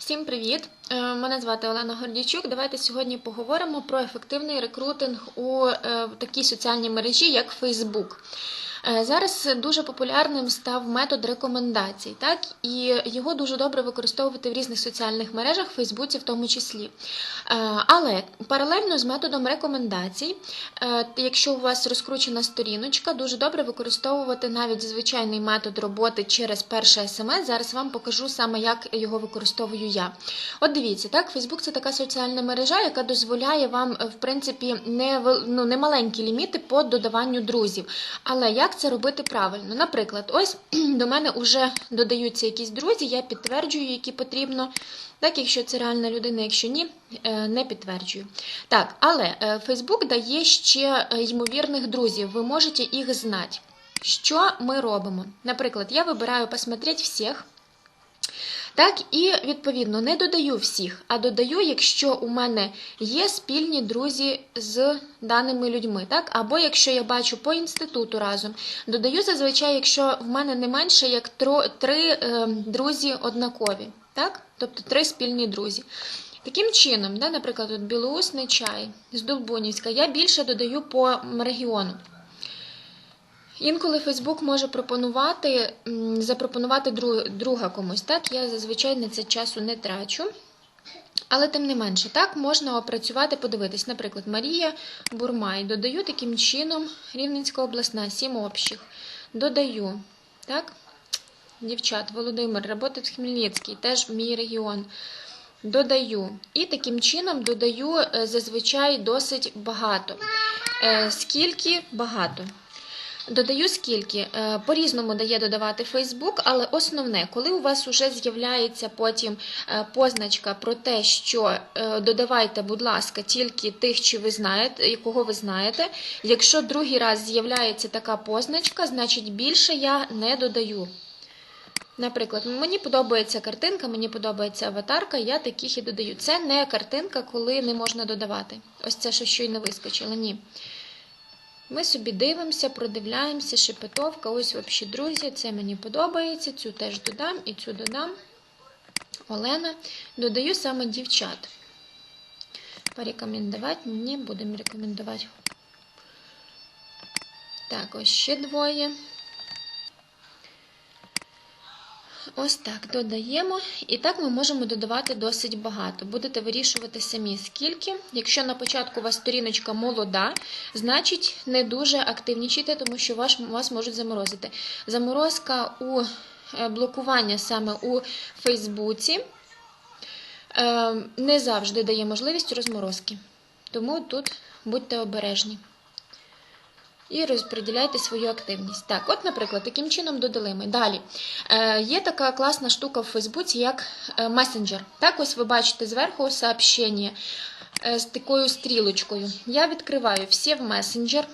Всім привіт! Е, Мене звати Олена Гордійчук. Давайте сьогодні поговоримо про ефективний рекрутинг у е, такій соціальній мережі, як Facebook. Е, Зараз дуже популярним став метод рекомендацій, так і його дуже добре використовувати в різних соціальних мережах, в Фейсбуці в тому числі. Е, Але паралельно з методом рекомендацій, е, якщо у вас розкручена сторіночка, дуже добре використовувати навіть звичайний метод роботи через перше смс. Зараз вам покажу саме, як його використовую я. От дивіться, так, Фейсбук це така соціальна мережа, яка дозволяє вам, в принципі, не, ну, не маленькі ліміти по додаванню друзів. Але як це робити правильно? Наприклад, ось до мене вже додаються якісь друзі, я підтверджую, які потрібно. Так, якщо це реальна людина, якщо ні, е, не підтверджую. Так, але е, Facebook дає ще е, ймовірних друзів, ви можете їх знати. Що ми робимо? Наприклад, я вибираю посмотреть всіх. Так, і відповідно не додаю всіх, а додаю, якщо у мене є спільні друзі з даними людьми, так? Або якщо я бачу по інституту разом, додаю зазвичай, якщо в мене не менше як три е, друзі однакові, так? Тобто три спільні друзі. Таким чином, да, наприклад, от білоусний чай з Долбунівська, я більше додаю по регіону. Інколи Фейсбук може пропонувати, запропонувати друг, друга комусь. Так, я зазвичай на це часу не трачу. Але тим не менше, так можна опрацювати, подивитись. Наприклад, Марія Бурмай. Додаю таким чином Рівненська обласна, сім общих. Додаю. Так? Дівчат, Володимир, робота Хмельницький, теж мій регіон. Додаю. І таким чином додаю е, зазвичай досить багато. Е, Скільки багато. Додаю скільки. Е, По-різному дає додавати Facebook, але основне, коли у вас вже з'являється потім е, позначка про те, що е, додавайте, будь ласка, тільки тих, чи ви знаєте, кого ви знаєте. Якщо другий раз з'являється така позначка, значить більше я не додаю. Наприклад, мені подобається картинка, мені подобається аватарка, я таких і додаю. Це не картинка, коли не можна додавати. Ось це, що щойно вискочило. Ні. Ми собі дивимося, продивляємося, шепетовка. Ось взагалі, друзі, це мені подобається. Цю теж додам і цю додам. Олена. Додаю саме дівчат. Порекомендувати не будемо рекомендувати. Так, ось ще двоє. Ось так додаємо. І так ми можемо додавати досить багато. Будете вирішувати самі скільки. Якщо на початку у вас сторіночка молода, значить не дуже активнічайте, тому що вас, можуть заморозити. Заморозка у е, блокування саме у Фейсбуці е, не завжди дає можливість розморозки. Тому тут будьте обережні. І розподіляйте свою активність. Так, от, наприклад, таким чином додали ми. Далі. Е, є така класна штука в Фейсбуці, як е, месенджер. Так, ось ви бачите зверху сообщення е, з такою стрілочкою. Я відкриваю всі в месенджер.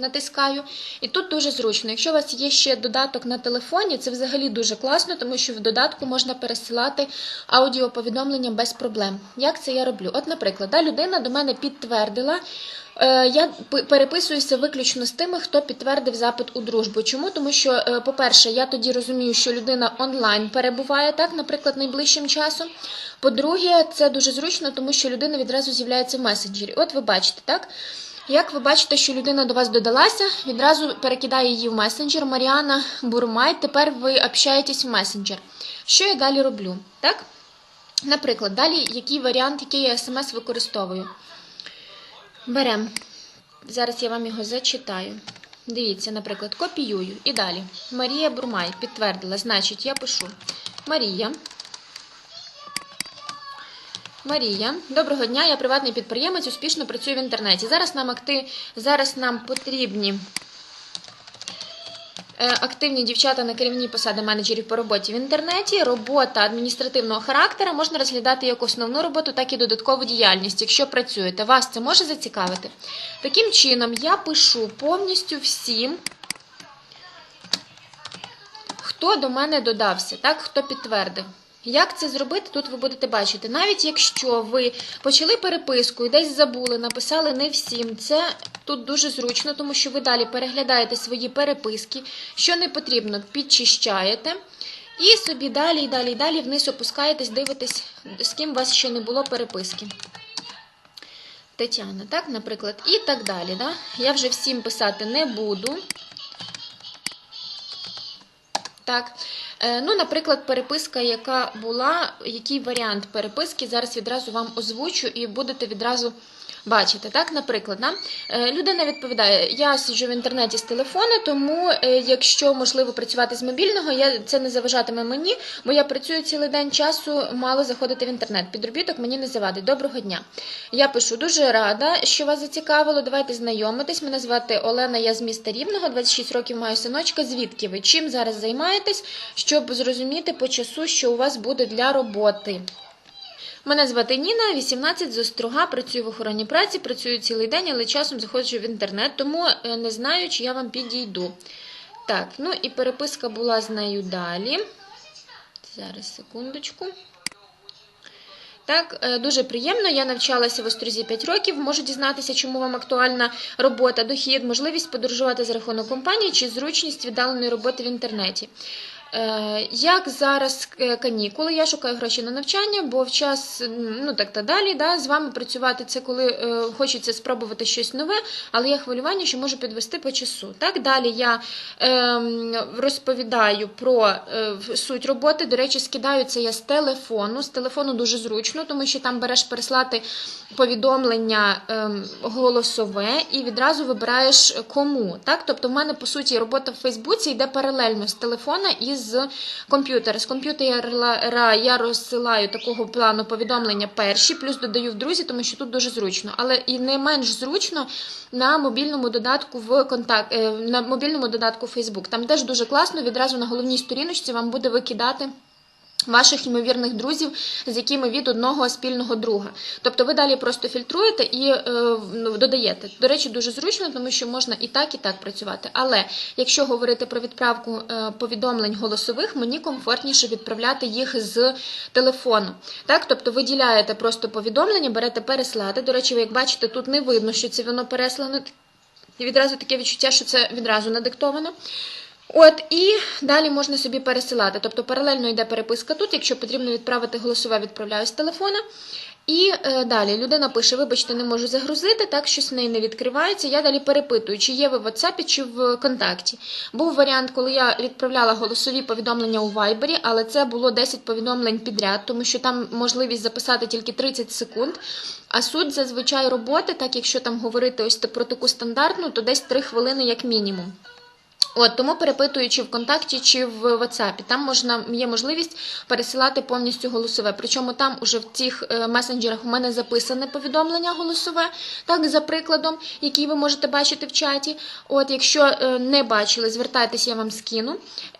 Натискаю, і тут дуже зручно. Якщо у вас є ще додаток на телефоні, це взагалі дуже класно, тому що в додатку можна пересилати аудіоповідомлення без проблем. Як це я роблю? От, наприклад, да, людина до мене підтвердила. Е, Я переписуюся виключно з тими, хто підтвердив запит у дружбу. Чому? Тому що, е, по-перше, я тоді розумію, що людина онлайн перебуває, так, наприклад, найближчим часом. По-друге, це дуже зручно, тому що людина відразу з'являється в месенджері. От ви бачите, так? Як ви бачите, що людина до вас додалася, відразу перекидає її в месенджер. Маріана Бурмай, тепер ви общаєтесь в месенджер. Що я далі роблю? Так? Наприклад, далі який варіант, який я смс використовую? Беремо. Зараз я вам його зачитаю. Дивіться, наприклад, копіюю. І далі. Марія Бурмай підтвердила. Значить, я пишу Марія. Марія, доброго дня. Я приватний підприємець, успішно працюю в інтернеті. Зараз нам акти... зараз нам потрібні е, активні дівчата на керівні посади менеджерів по роботі в інтернеті. Робота адміністративного характеру можна розглядати як основну роботу, так і додаткову діяльність. Якщо працюєте, вас це може зацікавити. Таким чином, я пишу повністю всім. Хто до мене додався, так? Хто підтвердив. Як це зробити, тут ви будете бачити. Навіть якщо ви почали переписку і десь забули, написали не всім, це тут дуже зручно, тому що ви далі переглядаєте свої переписки, що не потрібно, підчищаєте. І собі далі, і далі, і далі вниз опускаєтесь, дивитесь, з ким у вас ще не було переписки. Тетяна, так, наприклад, і так далі. Да? Я вже всім писати не буду. Так. Е, Ну, наприклад, переписка, яка була, який варіант переписки, зараз відразу вам озвучу і будете відразу бачити. Так, наприклад? Е, людина відповідає: Я сиджу в інтернеті з телефону, тому е, якщо можливо працювати з мобільного, я це не заважатиме мені, бо я працюю цілий день часу, мало заходити в інтернет. Підробіток мені не завадить. Доброго дня. Я пишу дуже рада, що вас зацікавило. Давайте знайомитись. Мене звати Олена, я з міста Рівного, 26 років маю синочка. Звідки ви? Чим зараз займаєтесь, щоб зрозуміти по часу, що у вас буде для роботи? Мене звати Ніна, 18 з Острога, працюю в охороні праці, працюю цілий день, але часом заходжу в інтернет, тому е, не знаю, чи я вам підійду. Так, ну і переписка була з нею далі. Зараз, секундочку. Так, е, дуже приємно. Я навчалася в Острозі 5 років. Можу дізнатися, чому вам актуальна робота, дохід, можливість подорожувати за рахунок компанії чи зручність віддаленої роботи в інтернеті. Е, Як зараз е, канікули, я шукаю гроші на навчання, бо в час, ну так та далі, да, з вами працювати це коли е, хочеться спробувати щось нове, але є хвилювання, що можу підвести по часу. Так, далі я ем, розповідаю про е, суть роботи. До речі, скидаю це я з телефону. З телефону дуже зручно, тому що там береш переслати повідомлення ем, голосове і відразу вибираєш кому. Так? Тобто, в мене по суті робота в Фейсбуці йде паралельно з телефона і з комп'ютера. З комп'ютера я розсилаю такого плану повідомлення перші, плюс додаю в друзі, тому що тут дуже зручно. Але і не менш зручно на мобільному додатку в контакт е, на мобільному додатку Facebook. Там теж дуже класно. Відразу на головній сторіночці вам буде викидати. Ваших ймовірних друзів, з якими від одного спільного друга. Тобто ви далі просто фільтруєте і е, ну, додаєте. До речі, дуже зручно, тому що можна і так, і так працювати. Але якщо говорити про відправку е, повідомлень голосових, мені комфортніше відправляти їх з телефону. Так, тобто виділяєте просто повідомлення, берете переслати. До речі, ви як бачите, тут не видно, що це воно переслано. І відразу таке відчуття, що це відразу надиктовано. От і далі можна собі пересилати. Тобто паралельно йде переписка тут. Якщо потрібно відправити голосове, відправляю з телефона. І е, далі людина пише: Вибачте, не можу загрузити, так щось в неї не відкривається. Я далі перепитую, чи є ви в WhatsApp, чи в контакті. Був варіант, коли я відправляла голосові повідомлення у Viber, але це було 10 повідомлень підряд, тому що там можливість записати тільки 30 секунд. А суть зазвичай роботи, так якщо там говорити ось про таку стандартну, то десь 3 хвилини як мінімум. От тому перепитую, чи в чи в WhatsApp. Там можна є можливість пересилати повністю голосове. Причому там уже в цих е, месенджерах у мене записане повідомлення голосове, так за прикладом, який ви можете бачити в чаті. От, якщо е, не бачили, звертайтеся, я вам скину.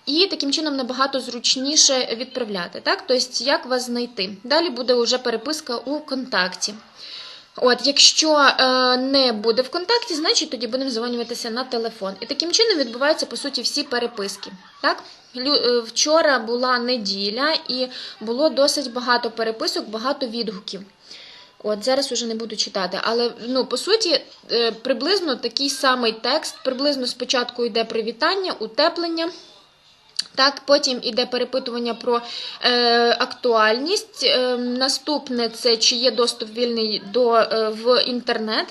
І таким чином набагато зручніше відправляти. Так, тобто, як вас знайти? Далі буде вже переписка у контакті. От, якщо е, не буде в контакті, значить тоді будемо дзвонюватися на телефон. І таким чином відбуваються по суті всі переписки. Так? Е, вчора була неділя і було досить багато переписок, багато відгуків. От зараз уже не буду читати, але ну по суті, е, приблизно такий самий текст. Приблизно спочатку йде привітання, утеплення. Так, потім іде перепитування про е, актуальність. Е, наступне це чи є доступ вільний до, е, в інтернет.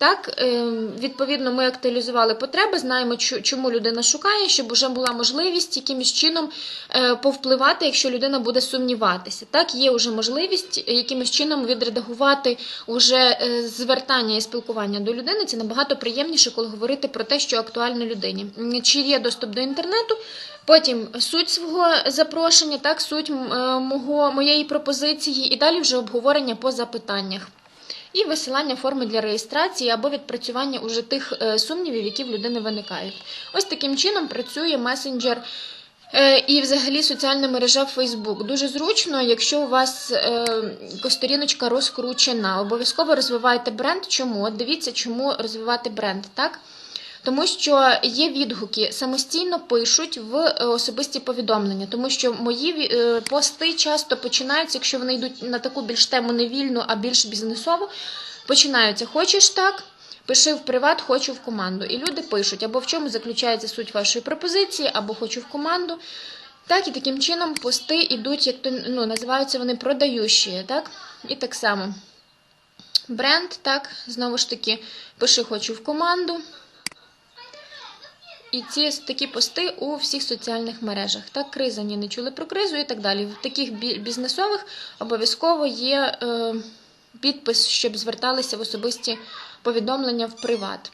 Так, е, відповідно, ми актуалізували потреби, знаємо, чому людина шукає, щоб вже була можливість якимось чином е, повпливати, якщо людина буде сумніватися. Так, є вже можливість якимось чином відредагувати уже е, звертання і спілкування до людини. Це набагато приємніше, коли говорити про те, що актуально людині. Чи є доступ до інтернету? Потім суть свого запрошення, так, суть е, мого, моєї пропозиції, і далі вже обговорення по запитаннях. І висилання форми для реєстрації або відпрацювання уже тих е, сумнівів, які в людини виникають. Ось таким чином працює месенджер. Е, І взагалі соціальна мережа Facebook. Дуже зручно, якщо у вас сторіночка розкручена. Обов'язково розвивайте бренд. Чому? От дивіться, чому розвивати бренд, так? Тому що є відгуки, самостійно пишуть в е, особисті повідомлення, тому що мої е, пости часто починаються, якщо вони йдуть на таку більш тему не вільну, а більш бізнесову, починаються Хочеш так? Пиши в приват, хочу в команду. І люди пишуть, або в чому заключається суть вашої пропозиції, або хочу в команду. Так, і таким чином пости йдуть, як то ну, називаються вони продаючі, так? І так само. Бренд, так, знову ж таки, пиши хочу в команду. І ці такі пости у всіх соціальних мережах. Так, криза ні, не чули про кризу і так далі. В таких бі- бізнесових обов'язково є е, підпис, щоб зверталися в особисті повідомлення в приват.